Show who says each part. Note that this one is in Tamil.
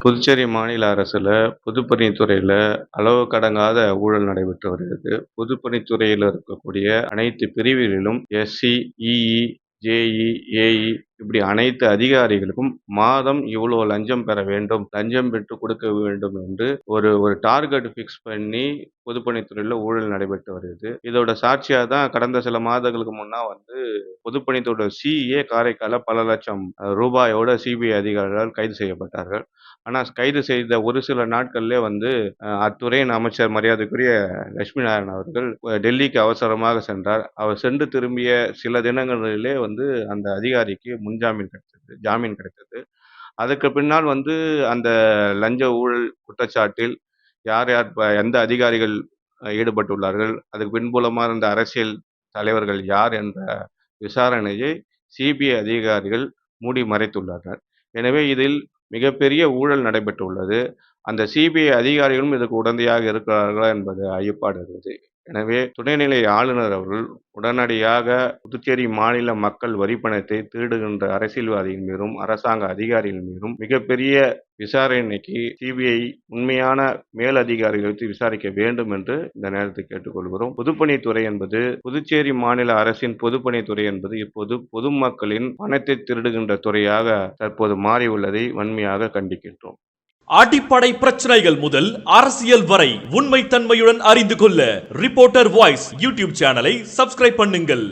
Speaker 1: புதுச்சேரி மாநில அரசில் பொதுப்பணித்துறையில் அளவு கடங்காத ஊழல் நடைபெற்று வருகிறது. பொதுப்பணித்துறையில் இருக்கக்கூடிய அனைத்து பிரிவுகளிலும் எஸ்.சி, இ.இ, ஜே.இ, ஏ.இ இப்படி அனைத்து அதிகாரிகளுக்கும் மாதம் இவ்வளோ லஞ்சம் பெற வேண்டும், லஞ்சம் பெற்று கொடுக்க வேண்டும் என்று ஒரு ஒரு டார்கெட் ஃபிக்ஸ் பண்ணி பொதுப்பணித்துறையில ஊழல் நடைபெற்று வருகிறது. இதோட சாட்சியா தான் கடந்த சில மாதங்களுக்கு முன்னா வந்து பொதுப்பணித்துறையோட சி.ஏ காரைக்கால பல லட்சம் ரூபாயோட சிபிஐ அதிகாரிகளால் கைது செய்யப்பட்டார்கள். ஆனா கைது செய்த ஒரு சில நாட்கள்லே வந்து அத்துறையின் அமைச்சர் மரியாதைக்குரிய லட்சுமி நாராயணன் அவர்கள் டெல்லிக்கு அவசரமாக சென்றார். அவர் சென்று திரும்பிய சில தினங்களிலே வந்து அந்த அதிகாரிக்கு முன்ஜாமீன் கிடைத்தது ஜாமீன் கிடைத்தது. அதற்கு பின்னால் வந்து அந்த லஞ்ச ஊழல் குற்றச்சாட்டில் யார் யார் எந்த அதிகாரிகள் ஈடுபட்டுள்ளார்கள், அதுக்கு பின்புலமாக இருந்த அரசியல் தலைவர்கள் யார் என்ற விசாரணையை சிபிஐ அதிகாரிகள் மூடி மறைத்துள்ளார்கள் எனவே இதில் மிகப்பெரிய ஊழல் நடைபெற்றுள்ளது. அந்த சிபிஐ அதிகாரிகளும் இதற்கு உடந்தையாக இருக்கிறார்களா என்பது ஐயப்பாடு இருக்குது. எனவே துணைநிலை ஆளுநர் அவர்கள் உடனடியாக புதுச்சேரி மாநில மக்கள் வரிப்பணத்தை திருடுகின்ற அரசியல்வாதிகள் மீதும், அரசாங்க அதிகாரிகள் மீதும் மிகப்பெரிய விசாரணைக்கு சிபிஐ உண்மையான மேல் அதிகாரிகளுக்கு விசாரிக்க வேண்டும் என்று இந்த நேரத்தில் கேட்டுக்கொள்கிறோம். பொதுப்பணித்துறை என்பது புதுச்சேரி மாநில அரசின் பொதுப்பணித்துறை என்பது இப்போது பொதுமக்களின் பணத்தை திருடுகின்ற துறையாக தற்போது மாறியுள்ளதை வன்மையாக கண்டிக்கின்றோம்.
Speaker 2: அடிப்படை பிரச்சனைகள் முதல் அரசியல் வரை உண்மை தன்மையுடன் அறிந்து கொள்ள ரிப்போர்ட்டர் வாய்ஸ் யூடியூப் சேனலை சப்ஸ்கிரைப் பண்ணுங்கள்.